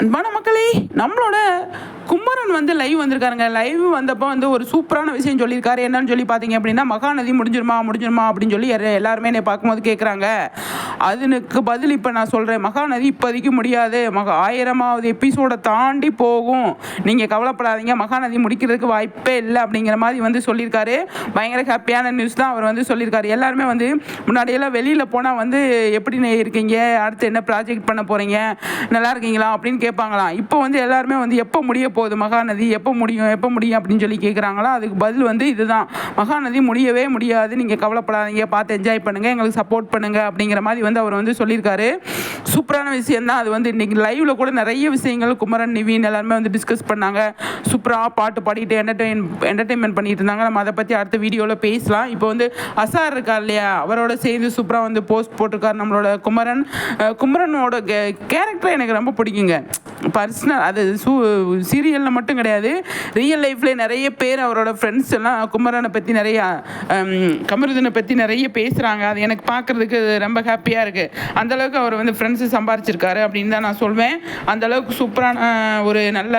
அன்பான மக்களே நம்மளோட குமரன் வந்து லைவ் வந்திருக்காருங்க. லைவ் வந்தப்போ வந்து ஒரு சூப்பரான விஷயம் சொல்லியிருக்காரு. என்னன்னு சொல்லி பார்த்தீங்க அப்படின்னா மகாநதி முடிஞ்சிருமா முடிஞ்சிருமா அப்படின்னு சொல்லி எல்லாருமே என்னை பார்க்கும்போது கேட்குறாங்க அதனுக்கு பதில் இப்போ நான் சொல்கிறேன் மகாநதி இப்போதைக்கு முடியாது. மகா ஆயிரமாவது எபிசோடை தாண்டி போகும். நீங்கள் கவலைப்படாதீங்க. மகாநதி முடிக்கிறதுக்கு வாய்ப்பே இல்லை அப்படிங்கிற மாதிரி வந்து சொல்லியிருக்காரு. பயங்கர ஹாப்பியான நியூஸ் தான் அவர் வந்து சொல்லியிருக்காரு. எல்லாருமே வந்து முன்னாடியெல்லாம் வெளியில் போனால் வந்து எப்படி இருக்கீங்க? அடுத்து என்ன ப்ராஜெக்ட் பண்ண போகிறீங்க நல்லா இருக்கீங்களா? அப்படின்னு கேட்பாங்களாம். இப்போ வந்து எல்லாருமே வந்து எப்போ முடிய போகுது? மகாநதி எப்போ முடியும்? எப்போ முடியும் அப்படின்னு சொல்லி கேட்குறாங்களா? அதுக்கு பதில் வந்து இதுதான். மகாநதி முடியவே முடியாது. நீங்கள் கவலைப்படாதீங்க. பார்த்து என்ஜாய் பண்ணுங்கள் எங்களுக்கு சப்போர்ட் பண்ணுங்கள் அப்படிங்கிற மாதிரி வந்து அவர் வந்து சொல்லியிருக்காரு. சூப்பரான விஷயம் தான் அது வந்து இன்றைக்கி லைவில் கூட நிறைய விஷயங்கள் குமரன் நிவின் எல்லாருமே வந்து டிஸ்கஸ் பண்ணாங்க. சூப்பராக பாட்டு பாடிட்டு என்டர்டெயின் என்டர்டெயின்மெண்ட் பண்ணிட்டு இருந்தாங்க. நம்ம அதை பற்றி அடுத்த வீடியோவில் பேசலாம். இப்போ வந்து அசார் இருக்கார் இல்லையா? அவரோட சேர்ந்து சூப்பராக வந்து போஸ்ட் போட்டிருக்காரு நம்மளோட குமரன். குமரனோட கேரக்டர் எனக்கு ரொம்ப பிடிக்குங்க. பர்சனல் அது சூ சீரியலில் மட்டும் கிடையாது. ரியல் லைஃப்பில் நிறைய பேர் அவரோட ஃப்ரெண்ட்ஸ் எல்லாம் குமரனை பற்றி நிறைய கமருதனை பற்றி நிறைய பேசுகிறாங்க அது எனக்கு பார்க்குறதுக்கு ரொம்ப ஹாப்பியாக இருக்குது அந்தளவுக்கு அவர் வந்து ஃப்ரெண்ட்ஸு சம்பாரிச்சிருக்காரு அப்படின்னு தான் நான் சொல்வேன். அந்தளவுக்கு சூப்பரான ஒரு நல்ல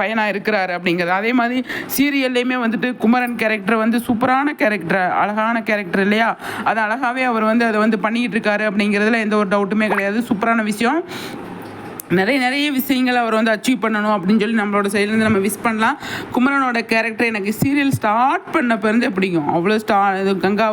பையனாக இருக்கிறாரு அப்படிங்கிறது. அதே மாதிரி சீரியல்லையுமே வந்துட்டு குமரன் கேரக்டர் வந்து சூப்பரான கேரக்டர் அழகான கேரக்டர் இல்லையா? அது அழகாகவே அவர் வந்து அதை வந்து பண்ணிக்கிட்டு இருக்காரு அப்படிங்கிறதுல எந்த ஒரு டவுட்டுமே கிடையாது. சூப்பரான விஷயம். நிறைய நிறைய விஷயங்களை அவர் வந்து அச்சீவ் பண்ணணும் அப்படின்னு சொல்லி நம்மளோட சைட்லேருந்து நம்ம விஷ் பண்ணலாம். குமரனோட கேரக்டர் எனக்கு சீரியல் ஸ்டார்ட் பண்ண பிறந்தே பிடிக்கும். அவ்வளோ ஸ்டா இது கங்கா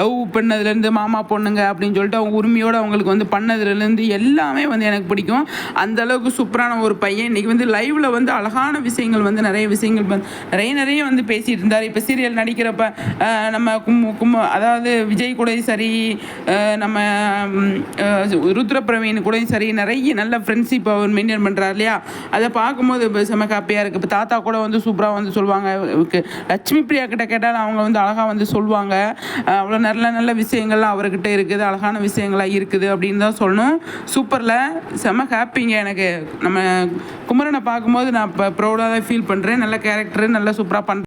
லவ் பண்ணதுலேருந்து மாமா பொண்ணுங்க அப்படின்னு சொல்லிட்டு அவங்க உரிமையோடு அவங்களுக்கு வந்து பண்ணதுலேருந்து எல்லாமே வந்து எனக்கு பிடிக்கும். அந்த அளவுக்கு சூப்பரான ஒரு பையன். இன்னைக்கு வந்து லைவில் வந்து அழகான விஷயங்கள் வந்து நிறைய விஷயங்கள் வந்து நிறைய நிறைய வந்து பேசிகிட்டு இருந்தார். இப்போ சீரியல் நடிக்கிறப்ப நம்ம கும் கும் அதாவது விஜய் கூடயும் சரி நம்ம ருத்ரபிரவீன் கூட சரி நிறைய நல்ல ஃப்ரெண்ட்ஸ் ஃப்ரெண்ட்ஷிப் அவர் மெயின்டைன் பண்ணுறாரு இல்லையா? அதை பார்க்கும்போது இப்போ செம ஹாப்பியாக இருக்குது இப்போ தாத்தா கூட வந்து சூப்பராக வந்து சொல்லுவாங்க. லட்சுமி பிரியா கிட்ட கேட்டாலும் அவங்க வந்து அழகாக வந்து சொல்லுவாங்க. அவ்வளோ நல்ல நல்ல விஷயங்கள்லாம் அவர்கிட்ட இருக்குது. அழகான விஷயங்களாக இருக்குது அப்படின்னு தான் சொல்லணும். சூப்பரில் செம ஹாப்பிங்க எனக்கு. நம்ம குமரனை பார்க்கும்போது நான் இப்போ ப்ரௌடாக தான் ஃபீல் பண்ணுறேன் நல்ல கேரக்டர் நல்ல சூப்பராக பண்ணுறேன்